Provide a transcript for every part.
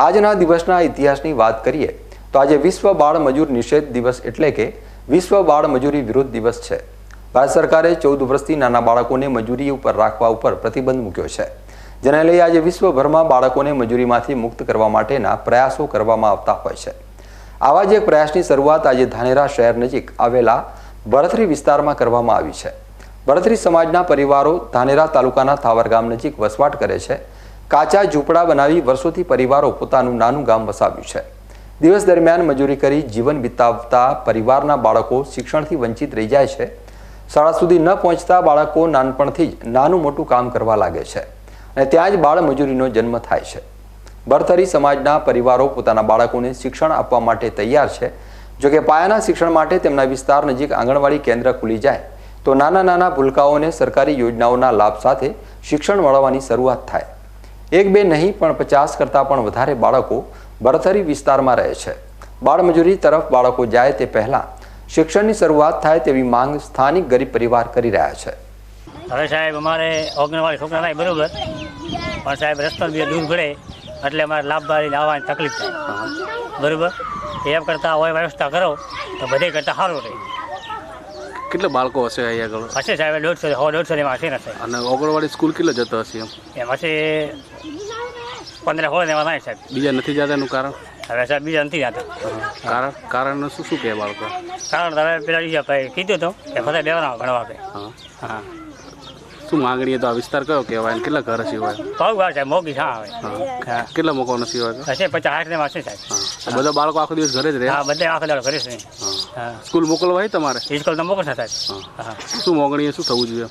આજના દિવસના ઇતિહાસની વાત કરીએ, તો આજે વિશ્વ બાળ મજૂર નિષેધ દિવસ એટલે કે વિશ્વ બાળ મજૂરી વિરોધ દિવસ છે. ભારત સરકારે ચૌદ વર્ષથી નાના બાળકોને મજૂરી ઉપર રાખવા ઉપર પ્રતિબંધ મૂક્યો છે. જેને લઈ આજે વિશ્વભરમાં બાળકોને મજૂરીમાંથી મુક્ત કરવા માટેના પ્રયાસો કરવામાં આવતા હોય છે. આવા જ એક પ્રયાસની શરૂઆત આજે ધાનેરા શહેર નજીક આવેલા ભરથરી વિસ્તારમાં કરવામાં આવી છે. ભરથરી સમાજના પરિવારો ધાનેરા તાલુકાના થાવર ગામ નજીક વસવાટ કરે છે કાચા ઝૂંપડા બનાવી વર્ષોથી પરિવારો પોતાનું નાનું ગામ વસાવ્યું છે. દિવસ દરમિયાન મજૂરી કરી જીવન વિતાવતા પરિવારના બાળકો શિક્ષણથી વંચિત રહી જાય છે. શાળા સુધી ન પહોંચતા બાળકો નાનપણથી જ નાનું મોટું કામ કરવા લાગે છે અને ત્યાં જ બાળ મજૂરીનો જન્મ થાય છે. બરતરી સમાજના પરિવારો પોતાના બાળકોને શિક્ષણ આપવા માટે તૈયાર છે. જોકે પાયાના શિક્ષણ માટે તેમના વિસ્તાર નજીક આંગણવાડી કેન્દ્ર ખુલી જાય, તો નાના નાના ભૂલકાઓને સરકારી યોજનાઓના લાભ સાથે શિક્ષણ મળવાની શરૂઆત થાય. એક બે નહીં, પણ પચાસ કરતાં પણ વધારે બાળકો બળથરી વિસ્તારમાં રહે છે. બાળમજૂરી તરફ બાળકો જાય તે પહેલાં શિક્ષણની શરૂઆત થાય તેવી માંગ સ્થાનિક ગરીબ પરિવાર કરી રહ્યા છે. હવે સાહેબ અમારે ઓગણવાળી છોકરા થાય બરોબર, પણ સાહેબ રસ્તો બી દૂર પડે, એટલે અમારે લાભબારી આવવાની તકલીફ થાય. બરોબર? એમ કરતાં હોય વ્યવસ્થા કરો, તો બધે કરતાં સારું રહે. કેટલા બાળકો હશે અહીંયા આગળ? હશે સાહેબ દોઢસો હો દોઢસો એમાં હશે ને સાહેબ. અને ઓગણવાડી સ્કૂલ કેટલો જતો હશે એમ? એમ હશે પંદર હોય ને એમાં થાય સાહેબ. બીજા નથી જતા એનું કારણ? હવે સાહેબ બીજા નથી જતા. કારણ કારણ શું શું કહે બાળકો? કારણ તમે પેલા બીજા ભાઈ કીધું તો કે બધા બેવાના ભણવા આપે. હા. શું માંગણી તો આ વિસ્તાર કયો કહેવાય કેટલા ઘર સિવાય બહુ વાર સાહેબ મોગી હા આવે. કેટલા મકાનો સિવાય હશે પચાસ આઠ ને હશે સાહેબ. બધા બાળકો આખો દિવસ ઘરે જ રહે હા બધા આખો દિવસ ઘરે જ રહે. સ્કૂલ મોકલવા હોય તમારે? સ્કૂલ તો મોકલશે સાહેબ. હા. શું મોગણીએ શું થવું જોઈએ?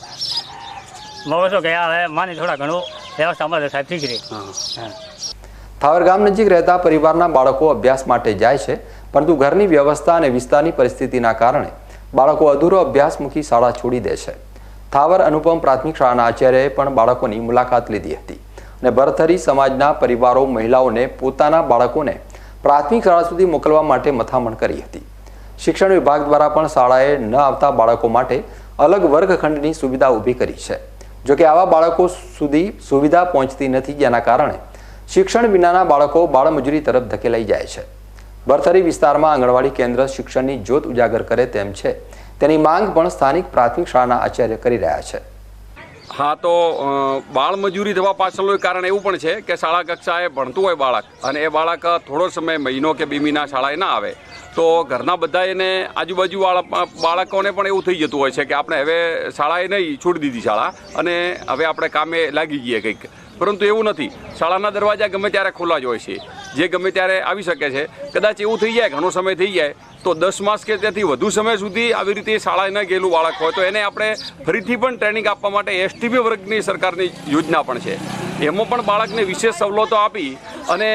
મોકો છો કે હવે? માની થોડા ઘણું વ્યવસ્થા મળે સાહેબ ઠીક રહે થાવર ગામ નજીક રહેતા પરિવારના બાળકો અભ્યાસ માટે જાય છે પરંતુ ઘરની વ્યવસ્થા અને વિસ્તારની પરિસ્થિતિના કારણે બાળકો અધૂરો અભ્યાસ મૂકી શાળા છોડી દે છે. થાવર અનુપમ પ્રાથમિક શાળાના આચાર્યએ પણ બાળકોની મુલાકાત લીધી હતી અને ભરથરી સમાજના પરિવારો મહિલાઓને પોતાના બાળકોને પ્રાથમિક શાળા સુધી મોકલવા માટે મથામણ કરી હતી. શિક્ષણ વિભાગ દ્વારા પણ શાળાએ ન આવતા બાળકો માટે અલગ વર્ગખંડની સુવિધા ઊભી કરી છે. જોકે આવા બાળકો સુધી સુવિધા પહોંચતી નથી જેના કારણે શિક્ષણ વિનાના બાળકો બાળમજૂરી તરફ ધકેલાઈ જાય છે. બરથરી વિસ્તારમાં આંગણવાડી કેન્દ્ર શિક્ષણની જ્યોત ઉજાગર કરે તેમ છે. તેની માંગ પણ સ્થાનિક પ્રાથમિક શાળાના આચાર્ય કરી રહ્યા છે. હા, તો બાળમજૂરી બાળ મજૂરી થવા પાછળનું કારણ એવું પણ છે કે શાળા કક્ષાએ ભણતું હોય બાળક અને એ બાળક થોડો સમય મહિનો કે બે મહિના શાળાએ ના આવે. તો ઘરના બધા એને આજુબાજુ બાળકોને પણ એવું થઈ જતું હોય છે કે આપણે હવે શાળાએ નહીં, છોડી દીધી શાળા અને હવે આપણે કામે લાગી ગઈએ કંઈક. પરંતુ એવું નથી. શાળાના દરવાજા ગમે ત્યારે ખુલ્લા જ હોય છે. જે ગમે ત્યારે આવી શકે છે. કદાચ એવું થઈ જાય, ઘણો સમય થઈ જાય, તો દસ માસ કે તેથી વધુ સમય સુધી આવી રીતે શાળાએ ન ગયેલું બાળક હોય, તો એને આપણે ફરીથી પણ ટ્રેનિંગ આપવા માટે એસટીબી વર્ગની સરકારની યોજના પણ છે. એમાં પણ બાળકને વિશેષ સવલતો આપી અને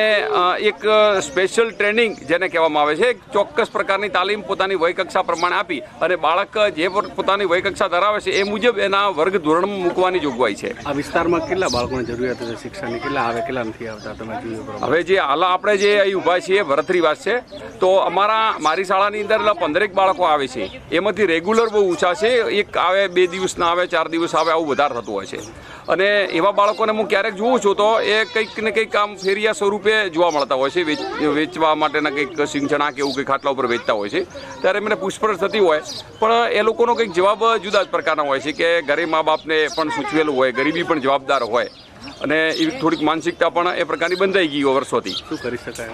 એક સ્પેશિયલ ટ્રેનિંગ જેને કહેવામાં આવે છે એક ચોક્કસ પ્રકારની તાલીમ પોતાની વયકક્ષા પ્રમાણે આપી અને બાળક જે પોતાની વયકક્ષા ધરાવે છે એ મુજબ એના વર્ગ ધોરણમાં મૂકવાની જોગવાઈ છે. આ વિસ્તારમાં કેટલા બાળકોની જરૂરિયાત છે શિક્ષણની? કેટલા આવે કેટલા નથી આવતા તમે હવે જે હાલ આપણે જે અહીં ઊભા છીએ ભરતરીવાસ છે તો અમારા મારી શાળાની અંદર પંદરેક બાળકો આવે છે. એમાંથી રેગ્યુલર બહુ ઊંચા છે. એક આવે બે દિવસના આવે ચાર દિવસ આવે આવું વધારે થતું હોય છે. અને એવા બાળકોને હું ક્યારેક જોઉં છું તો એ કંઈક ને કંઈક આમ ફેરિયા સ્વરૂપે જોવા મળતા હોય છે, વેચ- વેચવા માટેના કંઈક સિંચણા કે એવું કંઈક ખાટલા ઉપર વેચતા હોય છે. ત્યારે મને પૂછપરછ થતી હોય, પણ એ લોકોનો કંઈક જવાબ જુદા જ પ્રકારના હોય છે કે ઘરે મા બાપને પણ સૂચવેલું હોય, ગરીબી પણ જવાબદાર હોય. અને એવી થોડીક માનસિકતા પણ એ પ્રકારની બંધાઈ ગઈ હોય વર્ષોથી. શું કરી શકાય?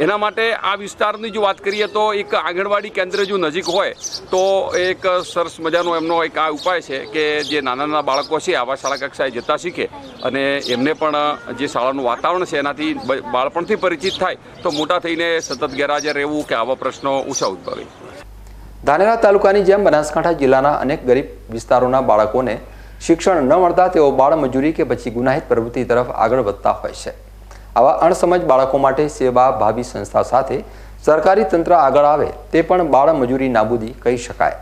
એના માટે આ વિસ્તારની જો વાત કરીએ તો એક આંગણવાડી કેન્દ્ર જો નજીક હોય તો એક સરસ મજાનો એમનો એક આ ઉપાય છે કે જે નાના નાના બાળકો છે આવા શાળા કક્ષાએ જતા શીખે અને એમને પણ જે શાળાનું વાતાવરણ છે એનાથી બાળપણથી પરિચિત થાય તો મોટા થઈને સતત ગેરહાજર રહેવું કે આવા પ્રશ્નો ઓછા ઉદ્ભવે. ધાનેરા તાલુકાની જેમ બનાસકાંઠા જિલ્લાના અનેક ગરીબ વિસ્તારોના બાળકોને શિક્ષણ ન મળતા તેઓ બાળમજૂરી કે પછી ગુનાહિત પ્રવૃત્તિ તરફ આગળ વધતા હોય છે. આવા અણસમજ બાળકો માટે સેવા ભાવી સંસ્થા સાથે સરકારી તંત્ર આગળ આવે તે પણ બાળમજૂરી નાબૂદી કહી શકાય.